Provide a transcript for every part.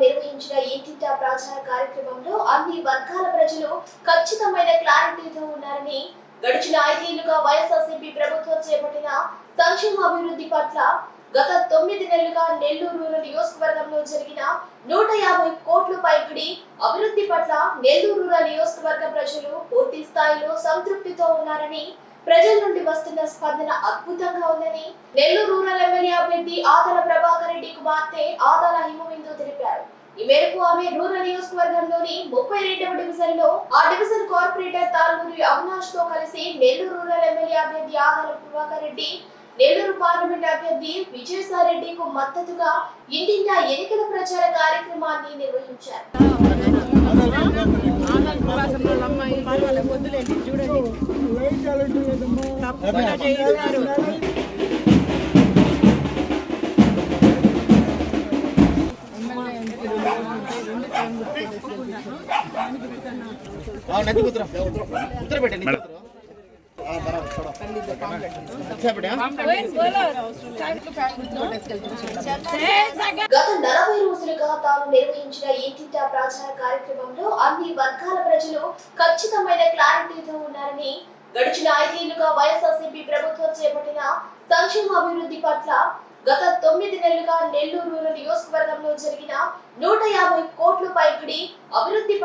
నిర్వహించిన ఇంటింటా ప్రచార కార్యక్రమంలో అన్ని వర్గాల ప్రజలు ఖచ్చితమైన క్లారిటీతో ఉన్నారని గడిచిన ఐదేళ్ళుగా వైఎస్ఆర్సీపీ ప్రభుత్వం చేపట్టిన సంక్షేమ అభివృద్ధి పట్ల గత తొమ్మిది నెలలుగా నెల్లూరు నియోజకవర్గంలో జరిగిన నూట యాభై కోట్ల పైబడి అభివృద్ధి పట్ల నెల్లూరు నియోజకవర్గ ప్రజలు పూర్తి స్థాయిలో సంతృప్తితో ఉన్నారని ప్రజల నుండి వస్తున్న స్పందన అద్భుతంగా ఉందని నెల్లూరు రూరల్ ఎమ్మెల్యే అభ్యర్థి ఆదల ప్రభాకర్ రెడ్డి కుమార్తె ఆదల హిమవిందు తెలిపారు. ఈ మేరకు ఆమె రూరల్ నియోజకవర్గంలోని ముప్పై రెండవ డివిజన్లో ఆ డివిజన్ కార్పొరేటర్ తాల్మూరి అవినాష్తో కలిసి నెల్లూరు రూరల్ ఎమ్మెల్యే అభ్యర్థి ఆదాల ప్రభాకర్ రెడ్డి నెల్లూరు పార్లమెంట్ అభ్యర్థి విజయసాయిరెడ్డికు మద్దతుగా ఇంటింటా ఎన్నికల ప్రచార కార్యక్రమాన్ని నిర్వహించారు. చూడండి గత నలభై రోజులుగా తాను నిర్వహించిన ఇంటింటా ప్రచార కార్యక్రమంలో అన్ని వర్గాల ప్రజలు ఖచ్చితమైన క్లారిటీతో ఉన్నారని గడిచిన ఐదేళ్ళుగా వైఎస్ఆర్సీపీ ప్రభుత్వం చేపట్టిన సంక్షేమ అభివృద్ధి పట్ల గత తొమ్మిది నెలలుగా నెల్లూరు నియోజకవర్గంలో జరిగిన నూట యాభై కోట్ల పైబడి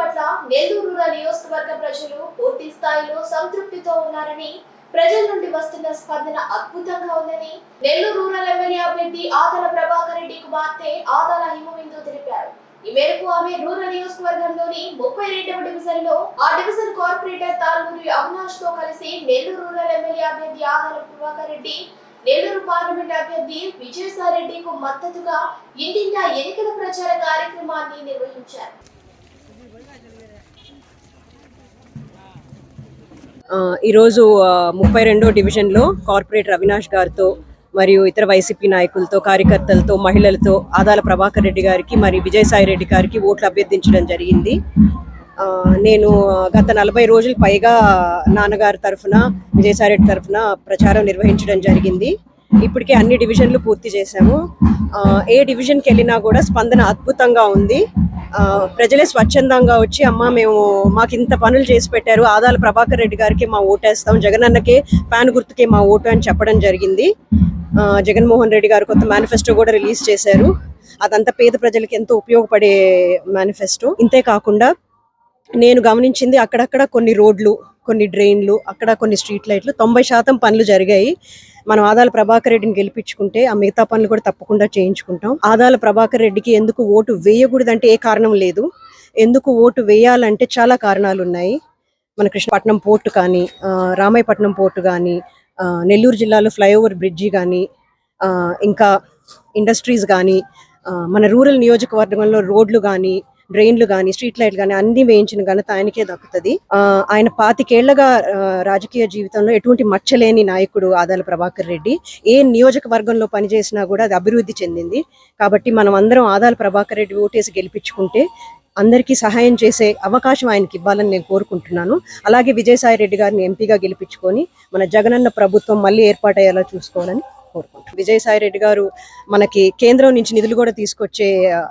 పట్ల నెల్లూరు రూరల్ నియోజకవర్గ ప్రజలు పూర్తి స్థాయిలో సంతృప్తితో ఉన్నారని ప్రజల నుండి వస్తున్న స్పందన అద్భుతంగా ఉందని నెల్లూరు రూరల్ ఎమ్మెల్యే అభ్యర్థి ఆదాల ప్రభాకర్ రెడ్డి కుమార్తె ఆదాల హిమవిందు తెలిపారు. ఈ మేరకు ఆమె రూరల్ నియోజకవర్గంలోని ముప్పై రెండవ డివిజన్లో ఆ డివిజన్ కార్పొరేటర్ తాల్మూరి అవినాష్తో కలిసి నెల్లూరు రూరల్ ఎమ్మెల్యే అభ్యర్థి ఆదాల ప్రభాకర్ రెడ్డి నెల్లూరు పార్లమెంట్ అభ్యర్థి విజయసాయి రెడ్డికు మద్దతుగా ఇంటింటా ఎన్నికల ప్రచార కార్యక్రమాన్ని నిర్వహించారు. ఈరోజు ముప్పై రెండో డివిజన్లో కార్పొరేటర్ అవినాష్ గారితో మరియు ఇతర వైసీపీ నాయకులతో కార్యకర్తలతో మహిళలతో ఆదాల ప్రభాకర్ రెడ్డి గారికి మరి విజయసాయి రెడ్డి గారికి ఓట్లు అభ్యర్థించడం జరిగింది. నేను గత నలభై రోజులు పైగా నాన్నగారి తరఫున విజయసాయి రెడ్డి తరఫున ప్రచారం నిర్వహించడం జరిగింది. ఇప్పటికే అన్ని డివిజన్లు పూర్తి చేశాము. ఏ డివిజన్కి వెళ్ళినా కూడా స్పందన అద్భుతంగా ఉంది. ప్రజలే స్వచ్ఛందంగా వచ్చి అమ్మ మేము మాకు ఇంత పనులు చేసి పెట్టారు. ఆదాల ప్రభాకర్ రెడ్డి గారికి మా ఓటేస్తాం జగనన్నకే ఫ్యాన్ గుర్తుకే మా ఓటు అని చెప్పడం జరిగింది. ఆ, జగన్మోహన్ రెడ్డి గారు కొత్త మేనిఫెస్టో కూడా రిలీజ్ చేశారు. అదంతా పేద ప్రజలకి ఎంతో ఉపయోగపడే మేనిఫెస్టో. ఇంతే కాకుండా నేను గమనించింది అక్కడక్కడ కొన్ని రోడ్లు కొన్ని డ్రైన్లు అక్కడ కొన్ని స్ట్రీట్ లైట్లు తొంభై శాతం పనులు జరిగాయి. మనం ఆదాల ప్రభాకర్ రెడ్డిని గెలిపించుకుంటే ఆ మిగతా పనులు కూడా తప్పకుండా చేయించుకుంటాం. ఆదాల ప్రభాకర్ రెడ్డికి ఎందుకు ఓటు వేయకూడదంటే ఏ కారణం లేదు. ఎందుకు ఓటు వేయాలంటే చాలా కారణాలు ఉన్నాయి. మన కృష్ణపట్నం పోర్టు కానీ రామాయపట్నం పోర్టు కానీ నెల్లూరు జిల్లాలో ఫ్లైఓవర్ బ్రిడ్జి కానీ ఆ, ఇంకా ఇండస్ట్రీస్ కానీ మన రూరల్ నియోజకవర్గంలో రోడ్లు కానీ డ్రైన్లు కానీ స్ట్రీట్ లైట్లు కానీ అన్ని వేయించిన ఘనత ఆయనకే దక్కుతుంది. ఆయన పాతికేళ్ళగా రాజకీయ జీవితంలో ఎటువంటి మచ్చలేని నాయకుడు ఆదాల ప్రభాకర్ రెడ్డి ఏ నియోజకవర్గంలో పనిచేసినా కూడా అది అభివృద్ధి చెందింది. కాబట్టి మనం అందరం ఆదాల ప్రభాకర్ రెడ్డి ఓటేసి గెలిపించుకుంటే అందరికీ సహాయం చేసే అవకాశం ఆయనకి ఇవ్వాలని నేను కోరుకుంటున్నాను. అలాగే విజయసాయి రెడ్డి గారిని ఎంపీగా గెలిపించుకొని మన జగనన్న ప్రభుత్వం మళ్ళీ ఏర్పాటయ్యేలా చూసుకోవాలని కోరుకుంటున్నాను. విజయసాయి రెడ్డి గారు మనకి కేంద్రం నుంచి నిధులు కూడా తీసుకొచ్చే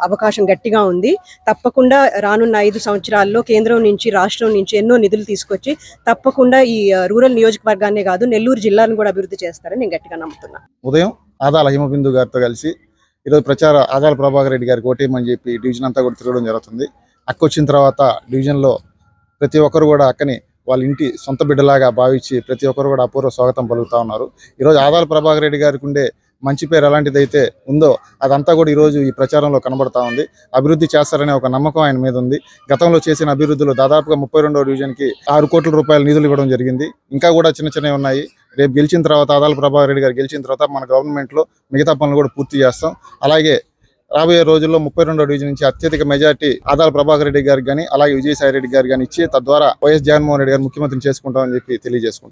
అవకాశం గట్టిగా ఉంది. తప్పకుండా రానున్న ఐదు సంవత్సరాల్లో కేంద్రం నుంచి రాష్ట్రం నుంచి ఎన్నో నిధులు తీసుకొచ్చి తప్పకుండా ఈ రూరల్ నియోజకవర్గాన్నే కాదు నెల్లూరు జిల్లాను కూడా అభివృద్ధి చేస్తారని నేను గట్టిగా నమ్ముతున్నాను. ఉదయం ఆదాల హిమబిందు గారితో కలిసి ఈరోజు ప్రచార ఆదాల ప్రభాకర్ రెడ్డి గారికి ఓటేయమని చెప్పి డివిజన్ అంతా కూడా తిరగడం జరుగుతుంది. అక్క వచ్చిన తర్వాత డివిజన్లో ప్రతి ఒక్కరు కూడా అక్కని వాళ్ళ ఇంటి సొంత బిడ్డలాగా భావించి ప్రతి ఒక్కరు కూడా అపూర్వ స్వాగతం పలుకుతా ఉన్నారు. ఈరోజు ఆదాల ప్రభాకర్ రెడ్డి గారికి ఉండే మంచి పేరు ఎలాంటిదైతే ఉందో అదంతా కూడా ఈరోజు ఈ ప్రచారంలో కనబడతా ఉంది. అభివృద్ధి చేస్తారనే ఒక నమ్మకం ఆయన మీద ఉంది. గతంలో చేసిన అభివృద్ధిలో దాదాపుగా ముప్పై రెండవ డివిజన్కి ఆరు కోట్ల రూపాయల నిధులు ఇవ్వడం జరిగింది. ఇంకా కూడా చిన్న చిన్నవి ఉన్నాయి. రేపు గెలిచిన తర్వాత ఆదాల ప్రభాకర్ రెడ్డి గారు గెలిచిన తర్వాత మన గవర్నమెంట్లో మిగతా పనులు కూడా పూర్తి చేస్తాం. అలాగే రాబోయే రోజుల్లో ముప్పై రెండో డివిజన్ నుంచి అత్యధిక మెజార్టీ ఆదాల ప్రభాకర్ రెడ్డి గారికి కానీ అలాగే విజయసాయి రెడ్డి గారికి కానీ ఇచ్చి తద్వారా వైఎస్ జగన్మోహన్ రెడ్డి గారు ముఖ్యమంత్రిని చేసుకుంటామని చెప్పి తెలియజేసుకుంటాం